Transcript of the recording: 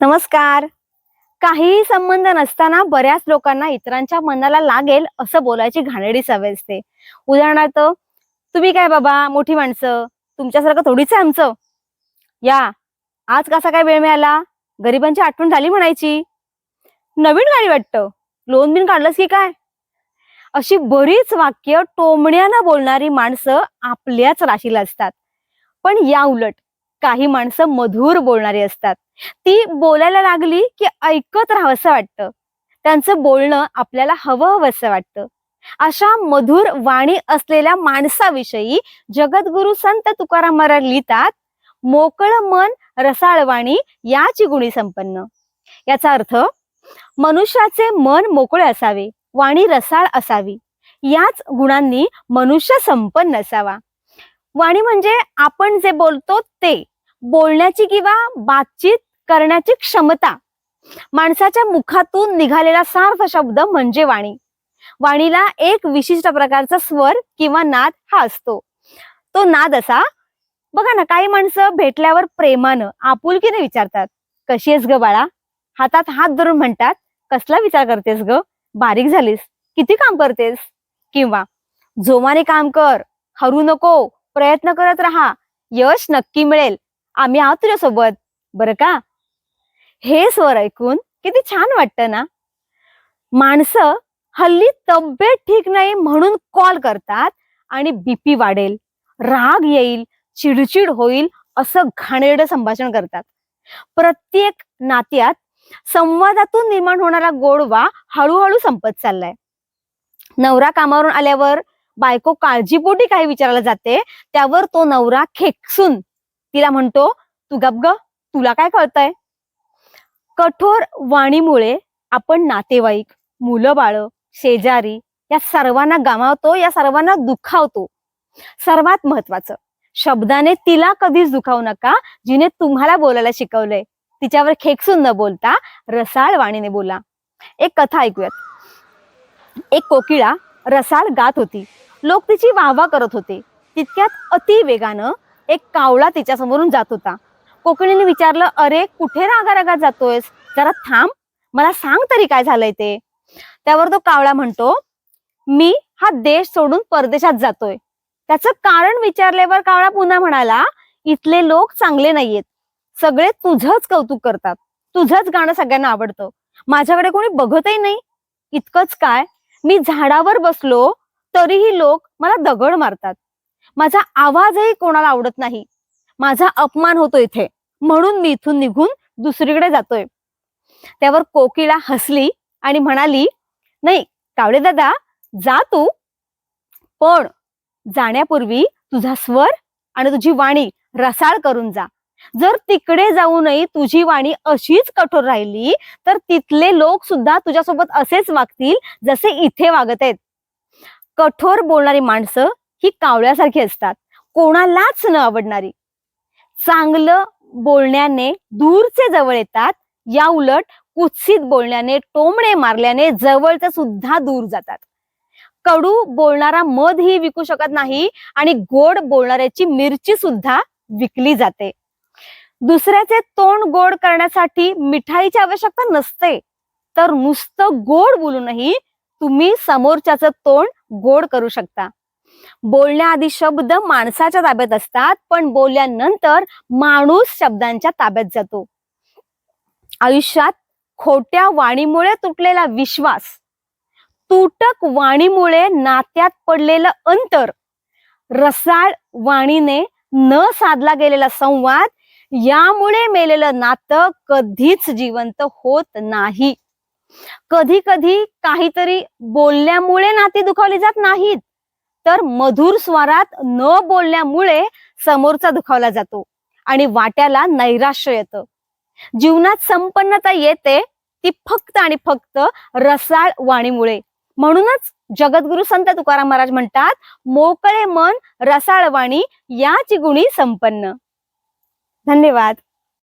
नमस्कार. काहीही संबंध नसताना बऱ्याच लोकांना इतरांच्या मनाला लागेल असं बोलायची घाणेरडी सवय असते. उदाहरणार्थ तुम्ही काय बाबा मोठी माणसं? तुमच्यासारखं थोडीच आहे आमचं. या आज कसा काय वेळ मिळाला? गरिबांची आठवण झाली म्हणायची. नवीन गाडी वाटतं. लोन बिन काढलंस की काय? अशी बरीच वाक्य टोमण्यानं बोलणारी माणसं आपल्याच राशीला असतात. पण या उलट काही माणसं मधुर बोलणारी असतात. ती बोलायला लागली की ऐकत राहावंसं वाटतं. त्यांचं बोलणं आपल्याला हवं हवंसं वाटतं. अशा मधुर वाणी असलेल्या माणसाविषयी जगद्गुरु संत तुकाराम महाराज लिहितात मोकळ मन रसाळ वाणी याची गुणी संपन्न. याचा अर्थ मनुष्याचे मन मोकळे असावे वाणी रसाळ असावी. याच गुणांनी मनुष्य संपन्न असावा. वाणी म्हणजे आपण जे बोलतो ते. बोलण्याची किंवा बातचीत करण्याची क्षमता. माणसाच्या मुखातून निघालेला सार्थ शब्द म्हणजे वाणी. वाणीला एक विशिष्ट प्रकारचा स्वर किंवा नाद हा असतो. तो नाद असा बघा ना काही माणसं भेटल्यावर प्रेमानं आपुलकीने विचारतात कशी आहेस ग बाळा? हातात हात धरून म्हणतात कसला विचार करतेस ग? बारीक झालीस? किती काम करतेस? किंवा जोमाने काम कर हरू नको प्रयत्न करत राहा. यश नक्की मिळेल. आम्ही आहोत तुझ्यासोबत. बरं का? हे स्वर ऐकून किती छान वाटतं ना? माणसं हल्ली तब्येत ठीक नाही म्हणून कॉल करतात आणि बीपी वाढेल. राग येईल चिडचिड होईल असं घाणेरडं संभाषण करतात. प्रत्येक नात्यात संवादातून निर्माण होणारा गोडवा हळूहळू संपत चाललाय. नवरा कामावरून आल्यावर बायको काळजीपोटी काही विचारायला जाते त्यावर तो नवरा खेकसून तिला म्हणतो तू गप ग तुला काय कळतंय? कठोर वाणीमुळे आपण नातेवाईक मुलं बाळ शेजारी या सर्वांना गमावतो या सर्वांना दुखावतो. सर्वात महत्वाचं शब्दाने तिला कधीच दुखावू नका जिने तुम्हाला बोलायला शिकवलंय. तिच्यावर खेकसून न बोलता रसाळ वाणीने बोला. एक कथा ऐकूयात. एक कोकिळा रसाळ गात होती. लोक तिची वाहवा करत होते. तितक्यात अति वेगानं एक कावळा तिच्यासमोरून जात होता. कोकिळीने विचारलं अरे कुठे रागा रागात जातोयस? जरा थांब. मला सांग तरी काय झालंय ते. त्यावर तो कावळा म्हणतो मी हा देश सोडून परदेशात जातोय. त्याचं कारण विचारल्यावर कावळा पुन्हा म्हणाला इथले लोक चांगले नाहीयेत. सगळे तुझंच कौतुक करतात. तुझंच गाणं सगळ्यांना आवडतं. माझ्याकडे कोणी बघतही नाही. इतकंच काय? मी झाडावर बसलो तरीही लोक मला दगड मारतात. माझा आवाजही कोणाला आवडत नाही. माझा अपमान होतो इथे. म्हणून मी इथून निघून दुसरीकडे जातोय. त्यावर कोकिळा हसली आणि म्हणाली नाही कावळे दादा जा तू. पण जाण्यापूर्वी तुझा स्वर आणि तुझी वाणी रसाळ करून जा. जर तिकडे जाऊनही तुझी वाणी अशीच कठोर राहिली तर तिथले लोक सुद्धा तुझ्यासोबत असेच वागतील जसे इथे वागत आहेत. कठोर बोलणारी माणसं ही कावळ्यासारखी असतात. कोणालाच न आवडणारी. चांगलं बोलण्याने दूरचे जवळ येतात. या उलट कुत्सित बोलण्याने टोमणे मारल्याने जवळचे सुद्धा दूर जातात. कडू बोलणारा मध ही विकू शकत नाही आणि गोड बोलणाऱ्याची मिरची सुद्धा विकली जाते. दुसऱ्याचे तोंड गोड करण्यासाठी मिठाईची आवश्यकता नसते. तर नुसतं गोड बोलूनही तुम्ही समोरच्याच तोंड गोड करू शकता. बोलण्याआधी शब्द माणसाच्या ताब्यात असतात पण बोलल्यानंतर माणूस शब्दांच्या ताब्यात जातो. आयुष्यात खोट्या वाणीमुळे तुटलेला विश्वास तुटक वाणीमुळे नात्यात पडलेलं अंतर रसाळ वाणीने न साधला गेलेला संवाद यामुळे मेलेलं नातं कधीच जिवंत होत नाही. कधी कधी काहीतरी बोलल्यामुळे नाती दुखावली जात नाहीत. तर मधुर स्वरात न बोलल्यामुळे समोरचा दुखावला जातो आणि वाट्याला नैराश्य येतं. जीवनात संपन्नता येते ती फक्त आणि फक्त रसाळ वाणीमुळे. म्हणूनच जगद्गुरु संत तुकाराम महाराज म्हणतात मोकळे मन रसाळ वाणी याची गुणी संपन्न. धन्यवाद.